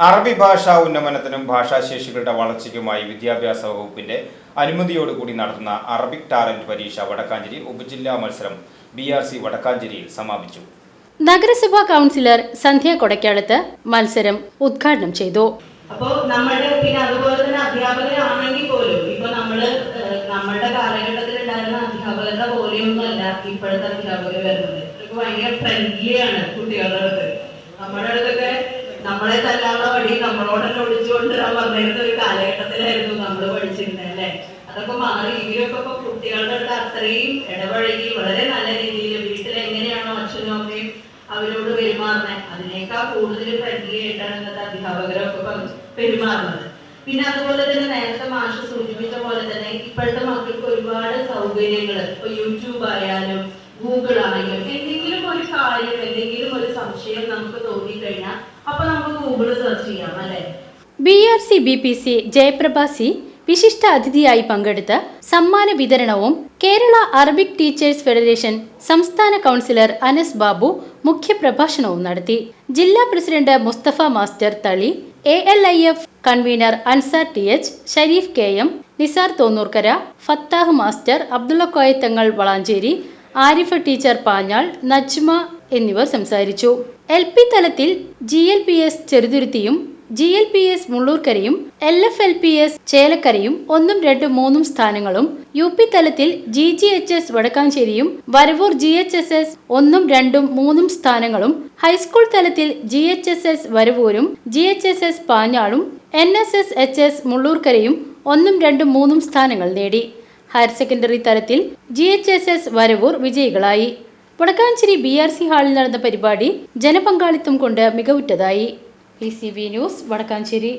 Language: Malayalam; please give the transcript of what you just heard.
അറബി ഭാഷാ ഉന്നമനത്തിനും ഭാഷാശേഷികളുടെ വളർച്ചയ്ക്കുമായി വിദ്യാഭ്യാസ വകുപ്പിന്റെ അനുമതിയോടുകൂടി നടത്തുന്ന അറബിക് ടാലന്റ് പരീക്ഷ വടക്കാഞ്ചേരി ഉപജില്ലാ മത്സരം ബി ആർ സി വടക്കാഞ്ചേരിയിൽ സമാപിച്ചു. നഗരസഭാ കൗൺസിലർ സന്ധ്യ കൊടക്കാലത്ത് മത്സരം ഉദ്ഘാടനം ചെയ്തു. അപ്പോ നമ്മുടെ പിന്നെ അതുപോലെ തന്നെ അധ്യാപകരാണെങ്കിൽ പോലും ഇപ്പൊ നമ്മൾ നമ്മുടെ കാലഘട്ടത്തിൽ ഉണ്ടായിരുന്ന അധ്യാപകരുടെ പോലെയൊന്നുമല്ല ഇപ്പോഴത്തെ അധ്യാപകർ വരുന്നത്. ഭയങ്കര ഫ്രണ്ട്ലി ആണ് കുട്ടികളുടെ അടുത്ത്. നമ്മുടെ അടുത്തൊക്കെ നമ്മളെ തല്ലാനുള്ള വഴി നമ്മളോടന്നെ ഒളിച്ചു കൊണ്ടുവരാൻ പറഞ്ഞിരുന്ന ഒരു കാലഘട്ടത്തിലായിരുന്നു നമ്മൾ പഠിച്ചിരുന്നത് അല്ലെ? അതൊക്കെ മാറി. ഇവരൊക്കെ ഇപ്പൊ കുട്ടികളുടെ അടുത്ത് അത്രയും ഇടപഴകി വളരെ നല്ല രീതിയിൽ വീട്ടിൽ എങ്ങനെയാണോ അച്ഛനും അമ്മയും അവരോട് പെരുമാറുന്നത് അതിനേക്കാൾ കൂടുതൽ പരിചയമായിട്ടാണ് ഇന്നത്തെ അധ്യാപകരൊക്കെ പെരുമാറുന്നത്. പിന്നെ അതുപോലെ തന്നെ നേരത്തെ മാഷ് സൂചിപ്പിച്ച പോലെ തന്നെ ഇപ്പോഴത്തെ മക്കൾക്ക് ഒരുപാട് സൗകര്യങ്ങൾ ഇപ്പൊ യൂട്യൂബ് ആയാലും ഗൂഗിൾ ആണെങ്കിലും കാര്യം എന്തെങ്കിലും ഒരു സംശയം നമുക്ക് തോന്നി തോന്നിക്കഴിഞ്ഞാൽ അപ്പൊ നമുക്ക് ഗൂഗിൾ സെർച്ച് ചെയ്യാം അല്ലെ? B R C B P C Jayaprabha C വിശിഷ്ട അതിഥിയായി പങ്കെടുത്ത് സമ്മാന വിതരണവും കേരള അറബിക് ടീച്ചേഴ്സ് ഫെഡറേഷൻ സംസ്ഥാന കൗൺസിലർ അനസ് ബാബു മുഖ്യപ്രഭാഷണവും നടത്തി. ജില്ലാ president Mustafa master Thali A L I F convener Ansar T H Shareef K M Nisar Thonnurkara Fathah master Abdulla Koyathangal Valanchery Arif teacher Panjal Najma എന്നിവർ സംസാരിച്ചു. എൽ പി തലത്തിൽ ജി എൽ പി എസ് ചെറുതുരുത്തിയും G L P S മുള്ളൂർക്കരയും L F L P S ചേലക്കരയും ഒന്നും രണ്ടും മൂന്നും സ്ഥാനങ്ങളും യു പി തലത്തിൽ G G H S വടക്കാഞ്ചേരിയും Varavoor G H S S ഒന്നും രണ്ടും മൂന്നും സ്ഥാനങ്ങളും ഹൈസ്കൂൾ തലത്തിൽ ജി എച്ച് എസ് എസ് വരവൂരും G H S S പാഞ്ഞാളും N S S H S മുള്ളൂർക്കരയും ഒന്നും രണ്ടും മൂന്നും സ്ഥാനങ്ങൾ നേടി. ഹയർ സെക്കൻഡറി തലത്തിൽ G H S S Varavoor വിജയികളായി. വടക്കാഞ്ചേരി ബി ആർ സി ഹാളിൽ നടന്ന പരിപാടി ജനപങ്കാളിത്തം കൊണ്ട് മികവുറ്റതായി. P C B news Vadakkanchery.